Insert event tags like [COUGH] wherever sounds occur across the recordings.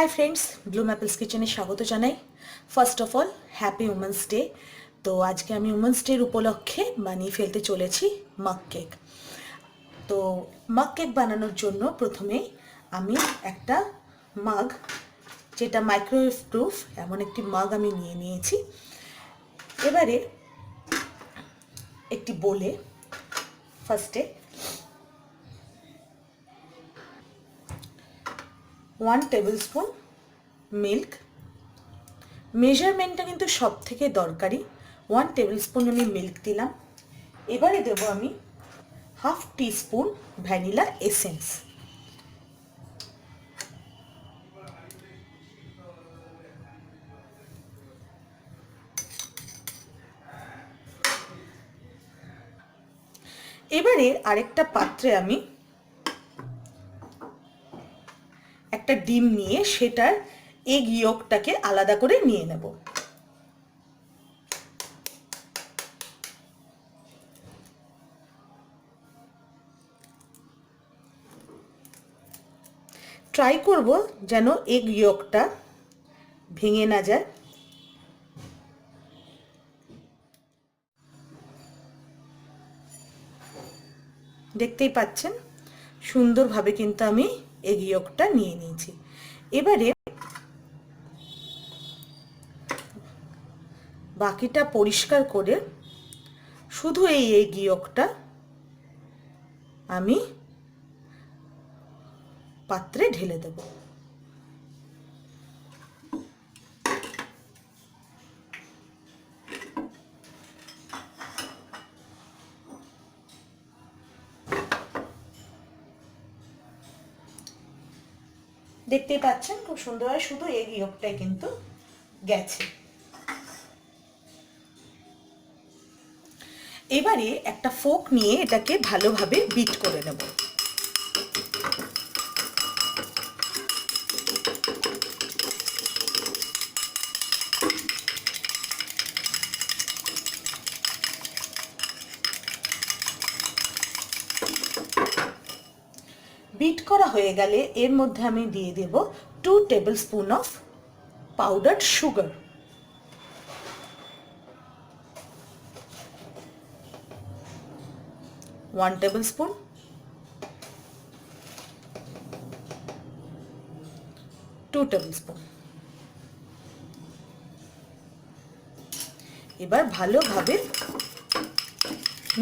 Hi friends Bloom apples কিচেনে স্বাগত জানাই। First of all happy women's day তো আজকে আমি উমেন্স ডের উপলক্ষে বানিয়ে ফেলতে চলেছি মাক কেক তো মাক কেক বানানোর জন্য প্রথমে আমি একটা মাগ যেটা মাইক্রোওয়েভ প্রুফ এমন একটি মাগ আমি নিয়ে নিয়েছি। এবারে একটি বলে ফার্স্টে ওয়ান টেবিল স্পুন মিল্ক মেজারমেন্টটা কিন্তু সব থেকে দরকারি। ওয়ান টেবিল স্পুন আমি মিল্ক দিলাম। এবারে দেবো আমি হাফ টিস্পুন ভ্যানিলা এসেন্স এবারে আরেকটা পাত্রে আমি একটা ডিম নিয়ে সেটার এগ ইয়কটাকে আলাদা করে নিয়ে নেব। ট্রাই করব যেন এগ ইয়কটা ভেঙে না যায়। দেখতেই পাচ্ছেন? সুন্দরভাবে কিন্তু আমি এগ ইয়কটা নিয়ে নিয়েছি। এবারে বাকিটা পরিষ্কার করে শুধু এই এগ ইয়কটা আমি পাত্রে ঢেলে দেব। দেখতেই পাচ্ছেন, খুব সুন্দর হয়। শুধু এই ইয়কটাই কিন্তু গেছে। এবারে একটা ফোক নিয়ে এটাকে ভালোভাবে বিট করে নেব। করা হয়ে গেলে এর মধ্যে আমি দিয়ে দেব two tablespoon of powder sugar one tablespoon two tablespoon এবার ভালোভাবে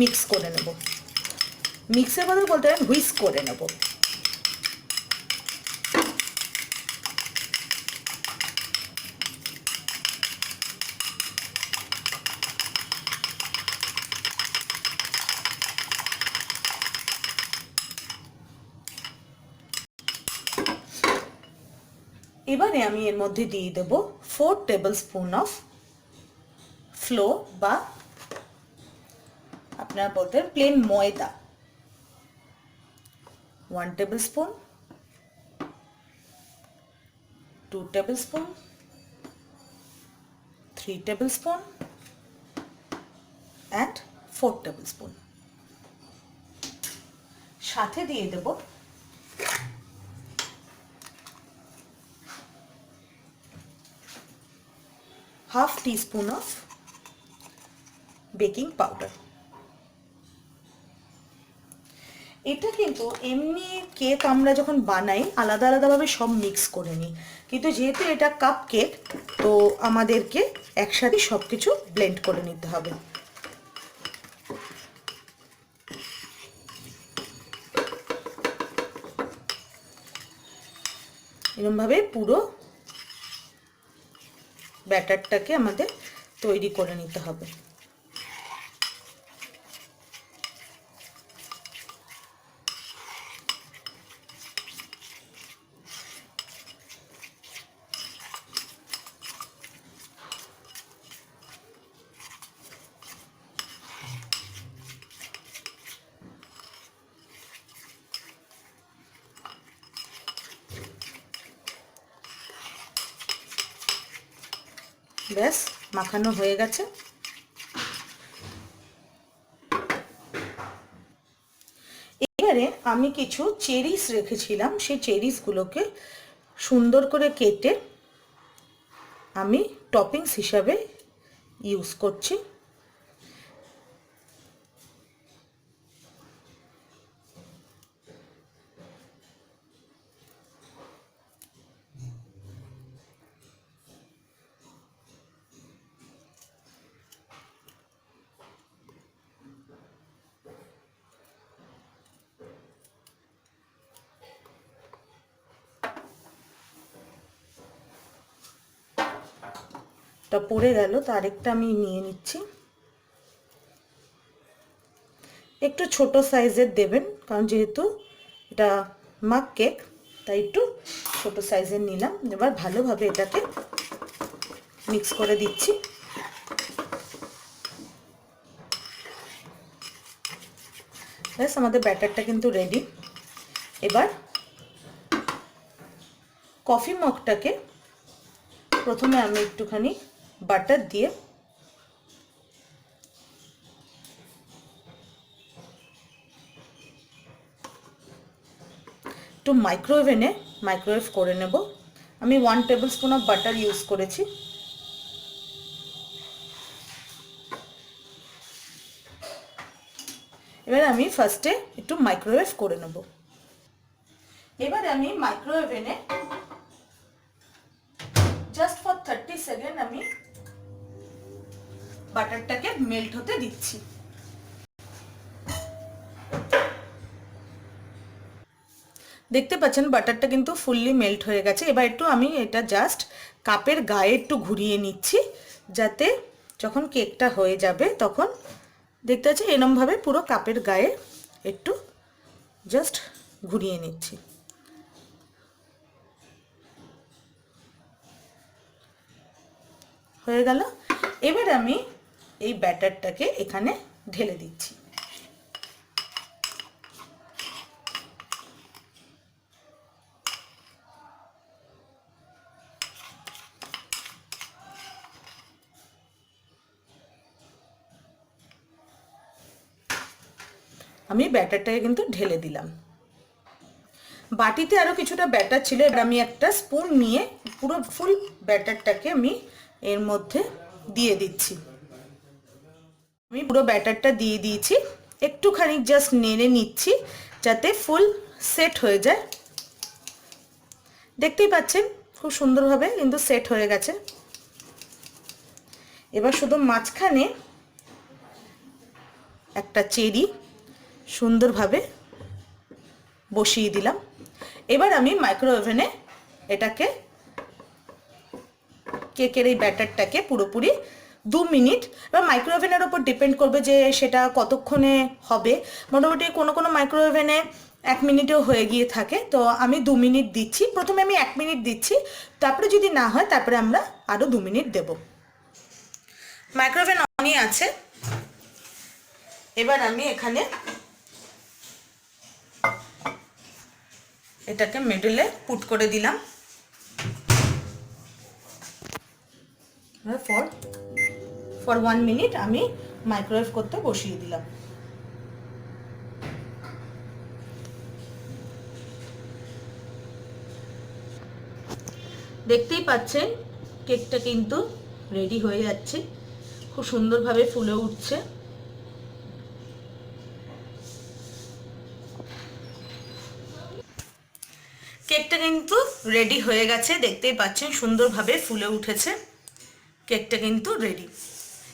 মিক্স করে নেব। মিক্সের বদল বলতে পারেন হুইস্ক করে নেব। এবারে আমি এর মধ্যে দিয়ে দেব four tablespoon of flour বা আপনারা বলতে প্লেন ময়দা। One tablespoon two tablespoon three tablespoon and four tablespoon সাথে দিয়ে দেব half teaspoon of baking powder. এটা কিন্তু এমনি কেক আমরা যখন বানাই, আলাদা আলাদাভাবে সব মিক্স করে নিই। কিন্তু যেহেতু এটা কাপ কেক তো আমাদেরকে একসাথে সব কিছু ব্লেন্ড করে নিতে হবে। এরমভাবে পুরো ব্যাটারটাকে আমাদের তৈরি করে নিতে হবে। ব্যাস, মাখানো হয়ে গেছে। এবারে আমি কিছু চেরিস রেখেছিলাম, সেই চেরিসগুলোকে সুন্দর করে কেটে আমি টপিংস হিসাবে ইউজ করছি। টা পড়ে গেল, তো আরেকটা আমি নিয়ে নিচ্ছি। একটু ছোট সাইজের দেবেন, কারণ যেহেতু এটা মাক কেক, তাই একটু ছোট সাইজের নিলাম। এবার ভালোভাবে এটাকে মিক্স করে দিচ্ছি। ব্যাস, আমাদের ব্যাটারটা কিন্তু রেডি। এবার কফি মগটাকে প্রথমে আমি একটুখানি বাটার দিয়ে একটু মাইক্রোওভেনে মাইক্রোওয়েভ করে নেব। আমি one tablespoon of butter use করেছি। এবার আমি ফার্স্টে একটু মাইক্রোওয়েভ করে নেব। এবার আমি মাইক্রোওভেনে জাস্ট ফর থার্টি সেকেন্ড আমি বাটারটাকে মেল্ট হতে দিচ্ছি। দেখতে পাচ্ছেন, বাটারটা কিন্তু ফুললি মেল্ট হয়ে গেছে। এবার একটু আমি এটা জাস্ট কাপের গায়ে একটু ঘুরিয়ে নিচ্ছি, যাতে যখন কেকটা হয়ে যাবে তখন দেখতে পাচ্ছি এরমভাবে পুরো কাপের গায়ে একটু জাস্ট ঘুরিয়ে নিচ্ছি। হয়ে গেল। এবার আমি এই ব্যাটারটাকে এখানে ঢেলে দিচ্ছি। আমি ব্যাটারটাকে কিন্তু ঢেলে দিলাম। বাটিতে আরও কিছুটা ব্যাটার ছিল, এবার আমি একটা স্পুন নিয়ে পুরো ফুল ব্যাটারটাকে আমি এর মধ্যে দিয়ে দিচ্ছি। আমি পুরো ব্যাটারটা দিয়ে দিয়েছি। একটুখানি জাস্ট নেড়ে নিচ্ছি যাতে ফুল সেট হয়ে যায়। দেখতেই পাচ্ছেন, খুব সুন্দরভাবে কিন্তু সেট হয়ে গেছে। এবার শুধু মাঝখানে একটা চেরি সুন্দরভাবে বসিয়ে দিলাম। এবার আমি মাইক্রো ওভেনে এটাকে কেকের এই ব্যাটারটাকে পুরোপুরি দু মিনিট, এবার মাইক্রো ওভেনের ওপর ডিপেন্ড করবে যে সেটা কতক্ষণে হবে। মোটামুটি কোনো কোনো মাইক্রো ওভেনে এক মিনিটেও হয়ে গিয়ে থাকে, তো আমি দু মিনিট দিচ্ছি। প্রথমে আমি এক মিনিট দিচ্ছি, তারপরে যদি না হয় তারপরে আমরা আরও দু মিনিট দেব। মাইক্রোওভেন অনই আছে। এবার আমি এখানে এটাকে মিডলে পুট করে দিলাম। ফর ওয়ান মিনিট আমি মাইক্রোওয়েভ করতে বসিয়ে দিলাম। দেখতেই পাচ্ছেন, কেকটা কিন্তু রেডি হয়ে যাচ্ছে। খুব সুন্দরভাবে ফুলে উঠছে। কেকটা কিন্তু রেডি হয়ে গেছে, দেখতেই পাচ্ছেন, সুন্দরভাবে ফুলে উঠেছে। কেকটা কিন্তু রেডি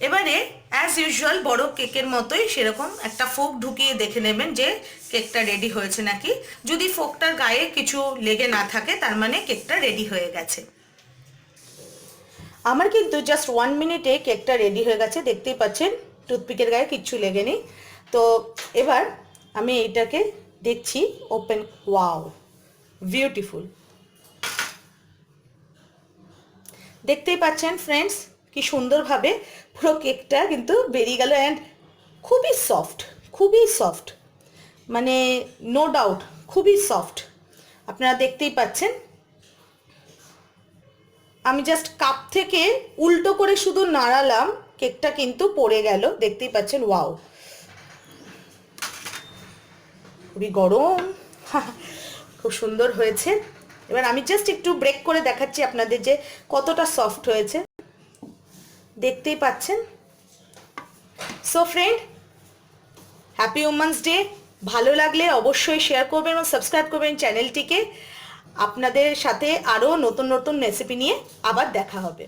এবারে অ্যাজ ইউজুয়াল বড় কেকের মতোই সেরকম একটা ফোক ঢুকিয়ে দেখে নেবেন যে কেকটা রেডি হয়েছে নাকি। যদি ফোকটার গায়ে কিছু লেগে না থাকে, তার মানে কেকটা রেডি হয়ে গেছে। আমার কিন্তু জাস্ট ওয়ান মিনিটে কেকটা রেডি হয়ে গেছে। দেখতেই পাচ্ছেন টুথপিকের গায়ে কিচ্ছু লেগে নেই। তো এবার আমি এইটাকে দেখছি ওপেন ওয়াও বিউটিফুল দেখতেই পাচ্ছেন ফ্রেন্ডস কি সুন্দরভাবে পুরো কেকটা কিন্তু বেরিয়ে গেল অ্যান্ড খুবই সফট খুবই সফট মানে নো ডাউট খুবই সফট আপনারা দেখতেই পাচ্ছেন। আমি জাস্ট কাপ থেকে উল্টো করে শুধু নাড়ালাম, কেকটা কিন্তু পড়ে গেল। দেখতেই পাচ্ছেন ওয়াও খুবই গরম। [LAUGHS] খুব সুন্দর হয়েছে। এবার আমি জাস্ট একটু ব্রেক করে দেখাচ্ছি আপনাদের যে কতটা সফট হয়েছে। দেখতেই পাচ্ছেন? So friend happy women's day ভালো লাগলে অবশ্যই শেয়ার করবেন এবং সাবস্ক্রাইব করবেন চ্যানেলটিকে আপনাদের সাথে আরও নতুন নতুন রেসিপি নিয়ে আবার দেখা হবে।